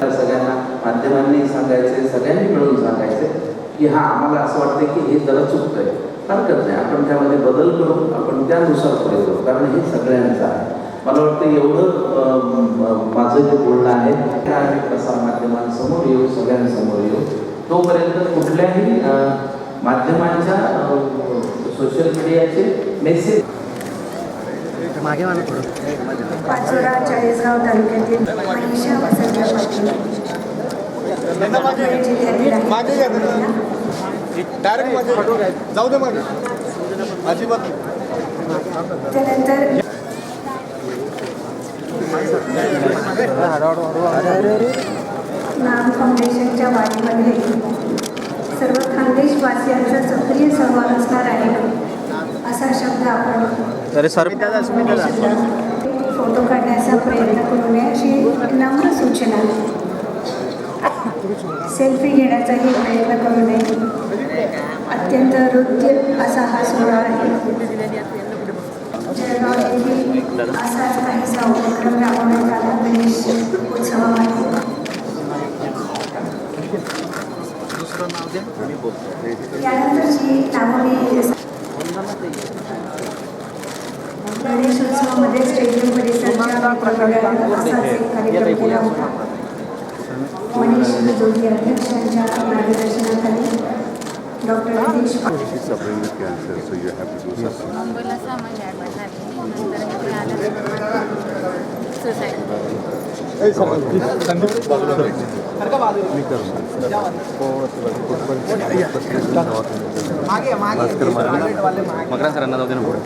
सगळ्यांना माध्यमांनी सांगायचे सगळ्यांनी मिळून सांगायचे की हा आम्हाला असं वाटतं की हे जरा चुकतंय. हरकत नाही. आपण त्यामध्ये बदल करू आपण त्यानुसार पुढे जाऊ. कारण हे सगळ्यांचं आहे. मला वाटतं एवढं माझं जे बोलणं आहे ते आम्ही प्रसार माध्यमांसमोर येऊ सगळ्यांसमोर येऊ. तोपर्यंत कुठल्याही माध्यमांच्या सोशल मीडियाचे मेसेज पाचोरा चाळीसगाव तालुक्यातील मनीषा वसंत पाटील आहे. डायरेक्टमध्ये जाऊ दे मागे. अजिबात. त्यानंतर नाम फाउंडेशनच्या वारीमध्ये सर्व खानदेशवासियांचा सक्रिय सहभाग असणार आहे. असा शब्द आपण फोटो काढण्याचा प्रयत्न करू नये अशी नम्र सूचना. सेल्फी घेण्याचाही प्रयत्न करू नये. अत्यंत हृद्य असा हा सोहळा आहे. जळगाव असाच काहीसा उपक्रम राबवण्यात आला गणेश उत्सवामध्ये त्यानंतरची नावं असाच एक कार्यक्रम केला होता. मनीष जोगी अध्यक्षांच्या मार्गदर्शनाखाली डॉक्टर नितीश. मुंबईला महिने ॲडमिट झाली. नंतर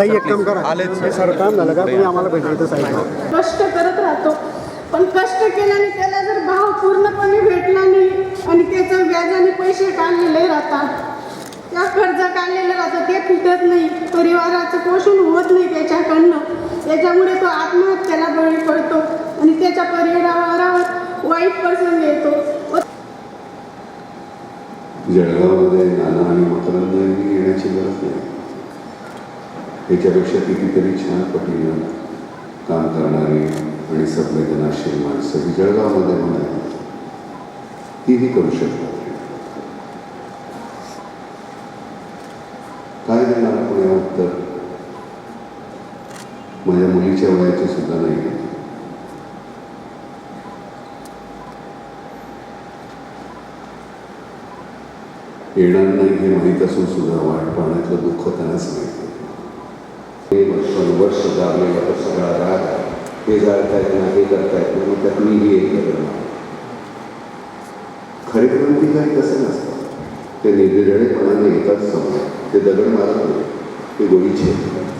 एक काम करा. सर काम झालं का? तुम्ही आम्हाला भेटायचं कष्ट करत राहतो. पण कष्ट केल्याने त्याला जर भाव पूर्णपणे भेटला नाही आणि त्याचं व्याजाने पैसे काढलेले राहतात त्या कर्ज काढलेलं राहतं ते फिटत नाही परिवाराचं पोषण होत नाही त्याच्याकडनं. त्याच्यामुळे तो आत्महत्याला बळी पडतो. आणि त्याच्या परिवारावर वाईट प्रसंग येतो. जळगावमध्ये नाना आणि मकरंद यांनी येण्याची गरज नाही. याच्यापेक्षा कितीतरी छान पटीनं काम करणारी आणि संवेदनाशील माणसं ही जळगावमध्ये म्हणा तीही करू शकतात. काय देणार आपण उत्तर माझ्या मुलीच्या वयाचे सुद्धा नाही येणार नाही हे माहीत असून सुद्धा वाट पाहण्यातलं दुःख त्यांनाच माहिती वर्ष दाबलेला तो सगळा राग हे जाळता येत ना हे करतायत ना मग त्यात मीही एक करणार मारतो. खरे क्रांतिकारी तसे नसतात ते निर्दयपणाने येतात समोर. ते दगड मारत नाही ते गोळी छेदतात